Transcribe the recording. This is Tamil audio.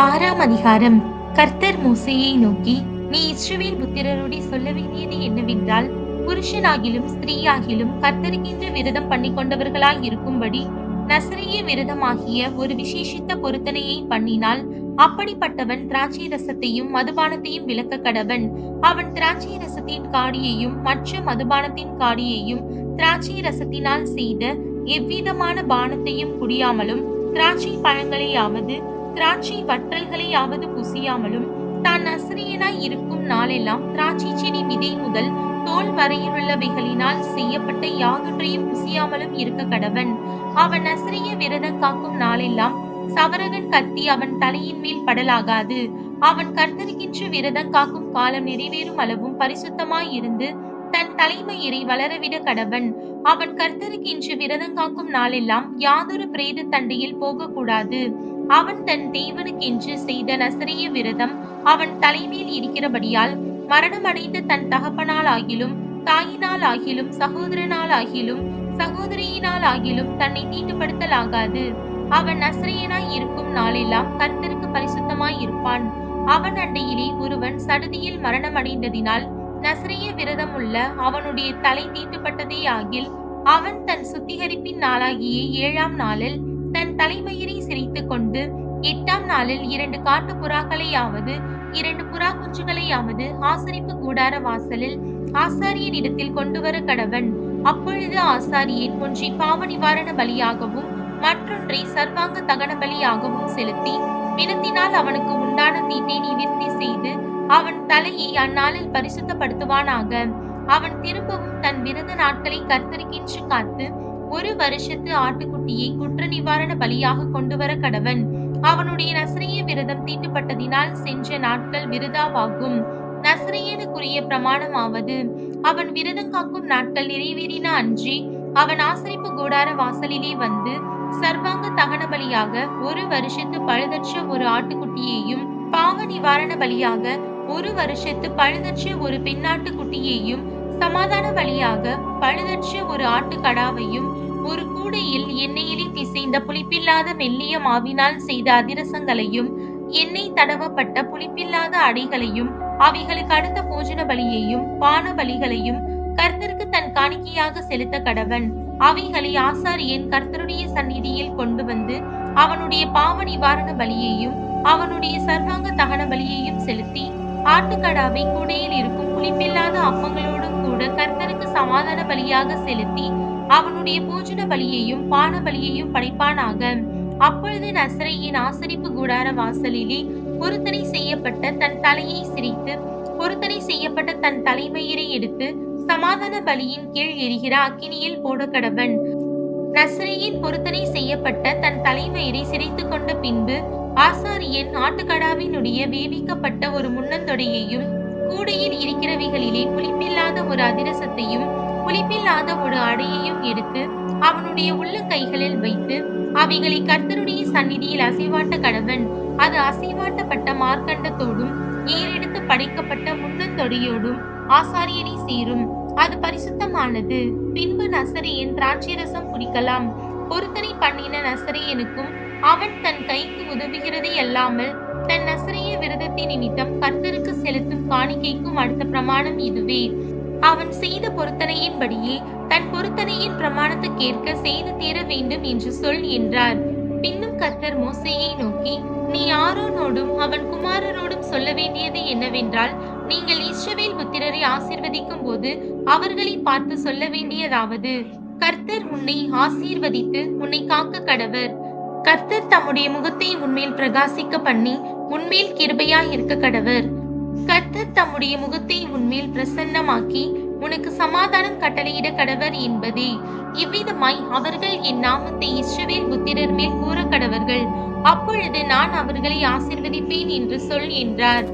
ஆறாம் அதிகாரம். கர்த்தர் மோசேயை நோக்கி நீ இஸ்ரவேல் புத்திரருடைய சொல்ல வேண்டியது என்னவென்றால் புருஷனாகிலும் ஸ்திரீயாகிலும் கர்த்தருக்கென்று விரதம் பண்ணி கொண்டவர்களாய் இருக்கும்படி நசரிய விரதமாகிய ஒரு விசேஷித்த பொருத்தனையை பண்ணினால் அப்படிப்பட்டவன் திராட்சை ரசத்தையும் மதுபானத்தையும் விளக்க கடவன். அவன் திராட்சை ரசத்தின் காடியையும் மற்ற மதுபானத்தின் காடியையும் திராட்சை ரசத்தினால் செய்த எவ்விதமான பானத்தையும் குடியாமலும் திராட்சை பழங்களையாவது திராட்சை வற்றல்களையாவது புசியாமலும் தான் நசிரியனாய் இருக்கும் நாளெல்லாம் திராட்சை செடி விதை முதல் தோல் வரையிலுள்ளவைகளினால் செய்யப்பட்ட யாதொன்றையும் புசியாமலும் இருக்க கடவன். அவன் நசிரிய விரதம் காக்கும் நாளெல்லாம் சவரகன் கத்தி அவன் தலையின் மேல் படலாகாது. அவன் கர்த்தருக்கென்று விரதம் காக்கும் காலம் நிறைவேறும் அளவும் பரிசுத்தமாய் இருந்து தன் தலைமயிரை வளரவிட கடவன். அவன் கர்த்தருக்கென்று விரதம் காக்கும் நாளெல்லாம் யாதொரு பிரேத தண்டையில் போகக்கூடாது. அவன் தன் தேவனுக்கென்று செய்த நசரிய விரதம் அவன் தலைமையில் இருக்கிறபடியால் மரணமடைந்த தன் தகப்பனால் ஆகிலும் தாயினால் ஆகிலும் சகோதரனால் ஆகிலும் சகோதரியினால் ஆகிலும் தன்னை தீட்டுப்படுத்தல் ஆகாது அவன் நசரியனாய் இருக்கும் நாளெல்லாம் கர்த்தருக்கு பரிசுத்தமாய் இருப்பான். அவன் அண்டையிலே ஒருவன் சடுதியில் மரணமடைந்ததினால் நசரிய விரதம் உள்ள அவனுடைய தலை தீட்டுப்பட்டதே ஆகில் அவன் தன் சுத்திகரிப்பின் நாளாகிய ஏழாம் நாளில் தலைமயிரை சிரித்துக் கொண்டு எட்டாம் நாளில் இரண்டு காட்டு புறாக்களையாவது இரண்டு புறா குஞ்சுகளையாவது ஆசரிப்பு கூடார வாசலில் ஆசாரியன் இடத்தில் கொண்டு வர கடவன். அப்பொழுது ஆசாரியன் ஒன்றை பாவ நிவாரண பலியாகவும் மற்றொன்றை சர்வாங்க தகன பலியாகவும் செலுத்தி பிணத்தினால் அவனுக்கு உண்டான தீட்டை நிவிர்த்தி செய்து அவன் தலையை அந்நாளில் பரிசுத்தப்படுத்துவானாக. அவன் திரும்பவும் தன் விரத நாட்களை கர்த்தருக்கென்று காத்து ஒரு வருஷத்து ஆட்டுக்குட்டியை குற்ற நிவாரண பலியாக கொண்டு வர கடவன். அவனுடைய நசரிய விரதம் தீட்டுப்பட்டதினால் சென்ற நாட்கள் விருதாவாகும். நசரியனுக்குரிய பிரமாணமாவது. அவன் விரதம் காக்கும் நாட்கள் நிறைவேறின அன்றி அவன் ஆசரிப்பு கூடார வாசலிலே வந்து சர்வாங்க தகன பலியாக ஒரு வருஷத்து பழுதற்ற ஒரு ஆட்டுக்குட்டியையும் பாவ நிவாரண பலியாக ஒரு வருஷத்து பழுதற்ற ஒரு பெண்ணாட்டு குட்டியையும் சமாதான பலியாக பழுதற்ற ஒரு ஆட்டுக்கடாவையும் ஒரு கூடையில் எண்ணெயிலே பிசைந்த புளிப்பில்லாத மெல்லிய மாவினால் செய்த அதிரசங்களையும் எண்ணெய் தடவப்பட்ட புளிப்பில்லாத அடைகளையும் அவைகளுக்கு அடுத்த போஜன பலியையும் பான பலிகளையும் கர்த்தருக்கு தன் காணிக்கையாக செலுத்த கடவன். அவைகளை ஆசாரியன் கர்த்தருடைய சந்நிதியில் கொண்டு வந்து அவனுடைய பாவ நிவாரண பலியையும் அவனுடைய சர்வாங்க தகன பலியையும் செலுத்தி ஆட்டுக்கடாவை கூடையில் இருக்கும் புளிப்பில்லாத அப்பங்களோடும் கூட கர்த்தருக்கு சமாதான பலியாக செலுத்தி அவனுடைய பூஜன பலியையும் பான பலியையும் படைப்பானாக. அப்பொழுது நசரையின் ஆசரிப்பு கூடார வாசலிலே பொருத்தனை செய்யப்பட்ட தன் தலையை சிரித்து பொருத்தனை செய்யப்பட்ட தன் தலைமயிரை எடுத்து சமாதான பலியின் கீழ் எரிகிற அக்கினியில் போட கடவன். நசரையின் பொருத்தனை செய்யப்பட்ட தன் தலைமயிரை சிரித்து கொண்ட பின்பு ஆசாரியன் ஆட்டுக்கடாவினுடைய வேவிக்கப்பட்ட ஒரு முன்னந்தொடையையும் கூடையில் இருக்கிறவைகளிலே புளிப்பில்லாத ஒரு அதிரசத்தையும் புளிப்பில்லாத ஒரு அடையையும் எடுத்து அவனுடைய உள்ள கைகளில் வைத்து அவைகளை கர்த்தருடைய சந்நிதியில் அசைவாட்ட கடவன். அது அசைவாட்டப்பட்ட மார்க்கண்டத்தோடும் ஏறெடுத்து படைக்கப்பட்ட முன்னந்தொடையோடும் ஆசாரியனை சேரும். அது பரிசுத்தமானது. பின்பு நசரையின் திராட்சை ரசம் குடிக்கலாம். பொருத்தனை பண்ணின நசரையனுக்கும் அவன் தன் கைக்கு உதவுகிறதை அல்லாமல் தன் நசரைய விரதத்தின் நிமித்தம் கர்த்தருக்கு செலுத்தும் காணிக்கைக்கும் அடுத்த பிரமாணம் இதுவே. அவன் செய்த பொருத்தனையின்படியே தன் பொருத்தனையின் பிரமாணத்துக்கேற்க செய்து தீர வேண்டும் என்று சொல் என்றார். பின்னும் கர்த்தர் மோசையை நோக்கி நீ ஆரோனோடும் அவன் குமாரரோடும் சொல்ல வேண்டியது என்னவென்றால் நீங்கள் இஸ்ரவேல் புத்திரரை ஆசீர்வதிக்கும் போது அவர்களை பார்த்து சொல்ல வேண்டியதாவது கர்த்தர் உன்னை ஆசீர்வதித்து உன்னை காக்க கடவர். கர்த்தர் தம்முடைய முகத்தை உன்மேல் பிரகாசிக்க பண்ணி உன்மேல் கிருபையாய் இருக்க கடவர். கர்த்தர் தம்முடைய முகத்தை உன்மேல் பிரசன்னமாக்கி உனக்கு சமாதானம் கட்டளையிட கடவர் என்பதே. இவ்விதமாய் அவர்கள் என் நாமத்தை இஸ்ரவேல் புத்திரர் மேல் கூற கடவர்கள். அப்பொழுது நான் அவர்களை ஆசிர்வதிப்பேன் என்று சொல் என்றார்.